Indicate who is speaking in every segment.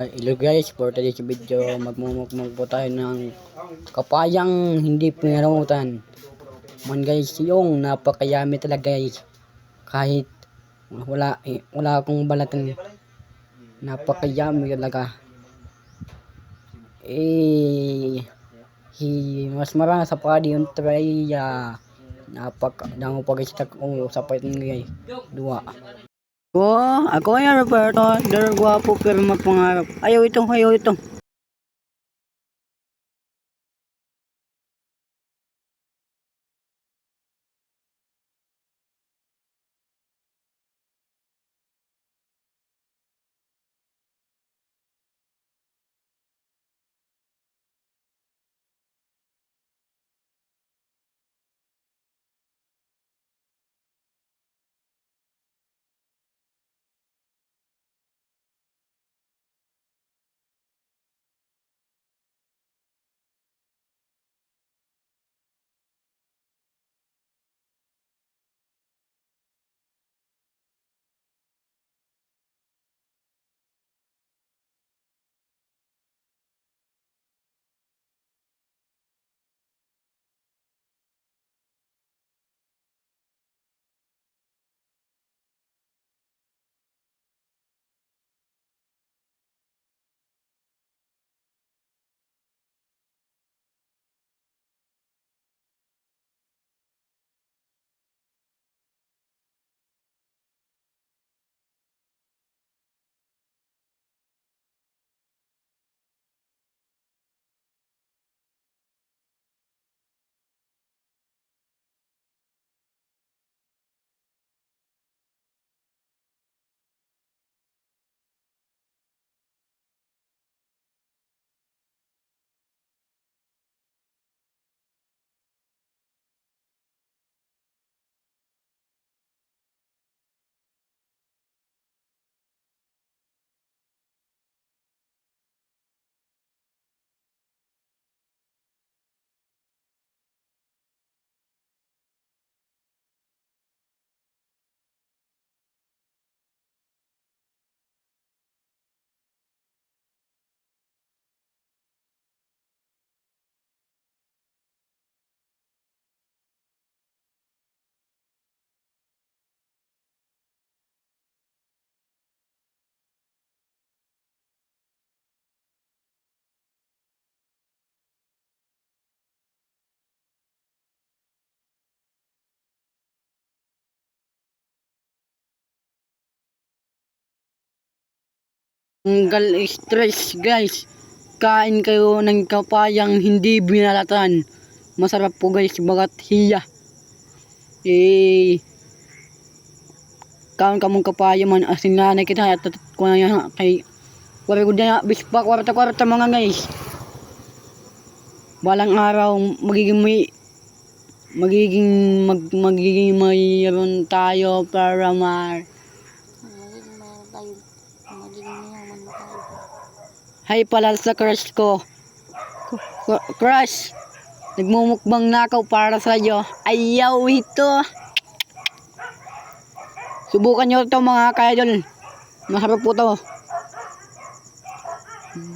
Speaker 1: Hello guys, for today's video, magmumukmuk po tayo ng kapayang hindi pinaramutan. Man guys, yung napakayami talaga guys. Kahit wala, eh, wala akong balatan. Napakayami talaga. Eh, hi, mas marami sa padi yung try, ah, napak, dango pa guys, tak, oh, sapay ng guys, dua. Ko, ako yan Roberto, dar gwapo pero magpangarap. Ayaw ito, ayaw ito. Tanggal stress guys. Kain kayo ng kapayang hindi binalatan. Masarap po guys, bagat hiya. Eh, kaon ka mong kapaya man asin nga na kita at ko na yan kay wala ko na bispa kwarta kwarta mga guys. Balang araw magiging may magiging mag, magiging mayroon tayo para mar
Speaker 2: Magiging mayroon tayo. Magiging mayaman na tayo.
Speaker 1: Hi pala sa crush ko. Crush! Nagmumukbang na ako para sa iyo. Ayaw ito. Subukan nyo ito mga kaidol. Masarap po to.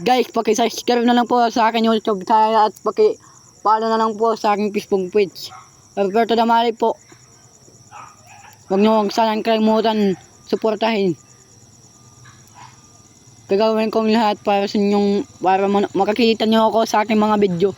Speaker 1: Guys, paki-subscribe na lang po sa akin YouTube channel at paki follow na lang po sa aking Facebook page. Roberto Damari po. Huwag nyo huwag sanang kalimutan suportahin gagawin kong lahat para sa inyong para ma- makakita nyo ako sa aking mga video